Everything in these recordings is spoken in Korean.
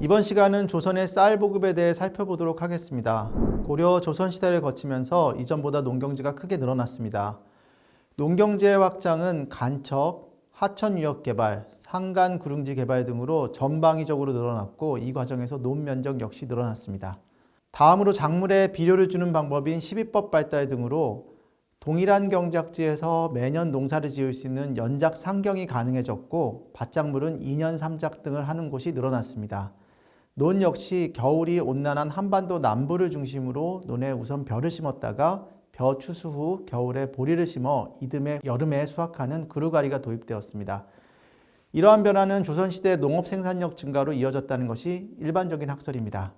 이번 시간은 조선의 쌀 보급에 대해 살펴보도록 하겠습니다. 고려 조선 시대를 거치면서 이전보다 농경지가 크게 늘어났습니다. 농경지의 확장은 간척, 하천 유역 개발, 상간 구릉지 개발 등으로 전방위적으로 늘어났고 이 과정에서 논 면적 역시 늘어났습니다. 다음으로 작물에 비료를 주는 방법인 시비법 발달 등으로 동일한 경작지에서 매년 농사를 지을 수 있는 연작 상경이 가능해졌고 밭작물은 2년 3작 등을 하는 곳이 늘어났습니다. 논 역시 겨울이 온난한 한반도 남부를 중심으로 논에 우선 벼를 심었다가 벼 추수 후 겨울에 보리를 심어 이듬해 여름에 수확하는 그루가리가 도입되었습니다. 이러한 변화는 조선시대 농업 생산력 증가로 이어졌다는 것이 일반적인 학설입니다.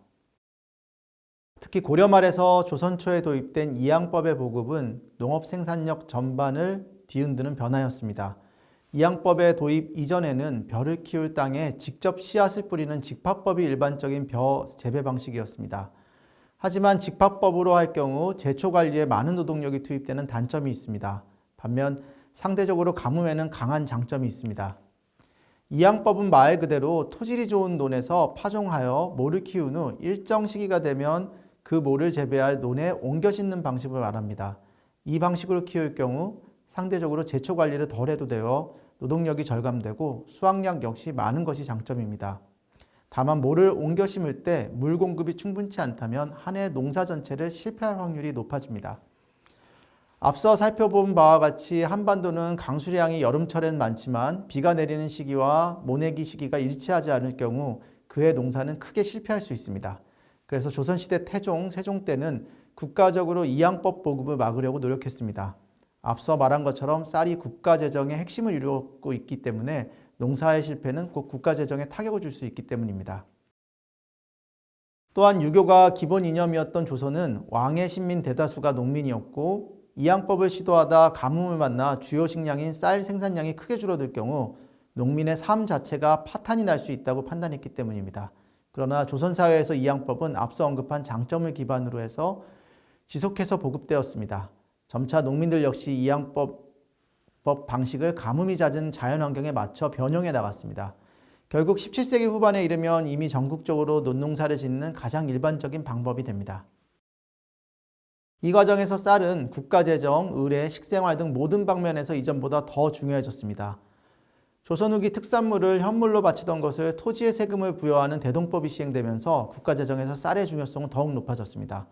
특히 고려 말에서 조선 초에 도입된 이양법의 보급은 농업 생산력 전반을 뒤흔드는 변화였습니다. 이양법의 도입 이전에는 벼를 키울 땅에 직접 씨앗을 뿌리는 직파법이 일반적인 벼 재배 방식이었습니다. 하지만 직파법으로 할 경우 제초 관리에 많은 노동력이 투입되는 단점이 있습니다. 반면 상대적으로 가뭄에는 강한 장점이 있습니다. 이양법은 말 그대로 토질이 좋은 논에서 파종하여 모를 키운 후 일정 시기가 되면 그 모를 재배할 논에 옮겨 심는 방식을 말합니다. 이 방식으로 키울 경우 상대적으로 제초 관리를 덜 해도 되어 노동력이 절감되고 수확량 역시 많은 것이 장점입니다. 다만 모를 옮겨 심을 때 물 공급이 충분치 않다면 한 해 농사 전체를 실패할 확률이 높아집니다. 앞서 살펴본 바와 같이 한반도는 강수량이 여름철엔 많지만 비가 내리는 시기와 모내기 시기가 일치하지 않을 경우 그해 농사는 크게 실패할 수 있습니다. 그래서 조선시대 태종, 세종 때는 국가적으로 이양법 보급을 막으려고 노력했습니다. 앞서 말한 것처럼 쌀이 국가 재정의 핵심을 이루고 있기 때문에 농사의 실패는 꼭 국가 재정에 타격을 줄 수 있기 때문입니다. 또한 유교가 기본 이념이었던 조선은 왕의 신민 대다수가 농민이었고 이양법을 시도하다 가뭄을 만나 주요 식량인 쌀 생산량이 크게 줄어들 경우 농민의 삶 자체가 파탄이 날 수 있다고 판단했기 때문입니다. 그러나 조선 사회에서 이양법은 앞서 언급한 장점을 기반으로 해서 지속해서 보급되었습니다. 점차 농민들 역시 이양법 법 방식을 가뭄이 잦은 자연환경에 맞춰 변형해 나갔습니다. 결국 17세기 후반에 이르면 이미 전국적으로 논농사를 짓는 가장 일반적인 방법이 됩니다. 이 과정에서 쌀은 국가재정, 의뢰, 식생활 등 모든 방면에서 이전보다 더 중요해졌습니다. 조선 후기 특산물을 현물로 바치던 것을 토지의 세금을 부여하는 대동법이 시행되면서 국가재정에서 쌀의 중요성은 더욱 높아졌습니다.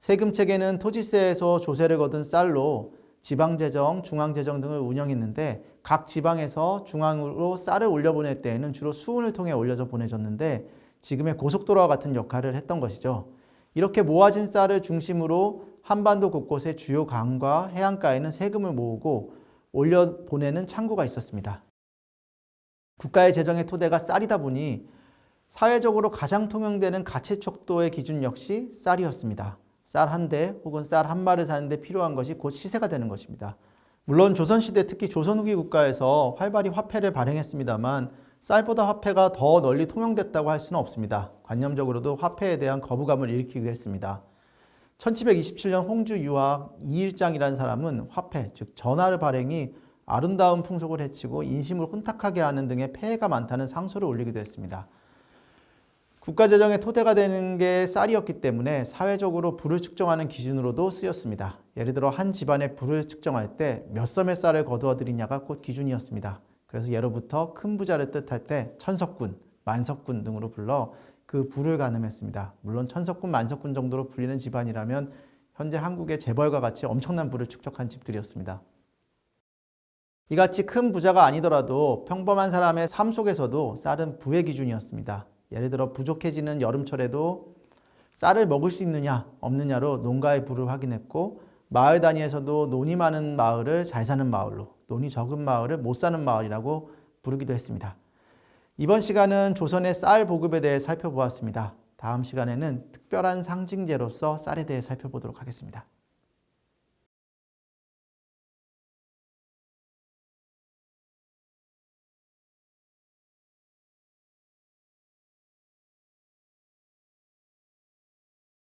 세금 체계는 토지세에서 조세를 거둔 쌀로 지방재정, 중앙재정 등을 운영했는데 각 지방에서 중앙으로 쌀을 올려보낼 때에는 주로 수운을 통해 올려져 보내졌는데 지금의 고속도로와 같은 역할을 했던 것이죠. 이렇게 모아진 쌀을 중심으로 한반도 곳곳의 주요 강과 해안가에는 세금을 모으고 올려 보내는 창구가 있었습니다. 국가의 재정의 토대가 쌀이다 보니 사회적으로 가장 통용되는 가치 척도의 기준 역시 쌀이었습니다. 쌀 한 대 혹은 쌀 한 마를 사는데 필요한 것이 곧 시세가 되는 것입니다. 물론 조선시대 특히 조선 후기 국가에서 활발히 화폐를 발행했습니다만 쌀보다 화폐가 더 널리 통용됐다고 할 수는 없습니다. 관념적으로도 화폐에 대한 거부감을 일으키기도 했습니다. 1727년 홍주 유학 이일장이라는 사람은 화폐, 즉 전화를 발행이 아름다운 풍속을 해치고 인심을 혼탁하게 하는 등의 폐해가 많다는 상소를 올리기도 했습니다. 국가재정의 토대가 되는 게 쌀이었기 때문에 사회적으로 부를 측정하는 기준으로도 쓰였습니다. 예를 들어 한 집안의 부를 측정할 때 몇 섬의 쌀을 거두어 들이냐가 곧 기준이었습니다. 그래서 예로부터 큰 부자를 뜻할 때 천석군, 만석군 등으로 불러 그 부를 가늠했습니다. 물론 천석군, 만석군 정도로 불리는 집안이라면 현재 한국의 재벌과 같이 엄청난 부를 축적한 집들이었습니다. 이같이 큰 부자가 아니더라도 평범한 사람의 삶 속에서도 쌀은 부의 기준이었습니다. 예를 들어 부족해지는 여름철에도 쌀을 먹을 수 있느냐 없느냐로 농가의 부를 확인했고 마을 단위에서도 논이 많은 마을을 잘 사는 마을로 논이 적은 마을을 못 사는 마을이라고 부르기도 했습니다. 이번 시간은 조선의 쌀 보급에 대해 살펴보았습니다. 다음 시간에는 특별한 상징제로서 쌀에 대해 살펴보도록 하겠습니다.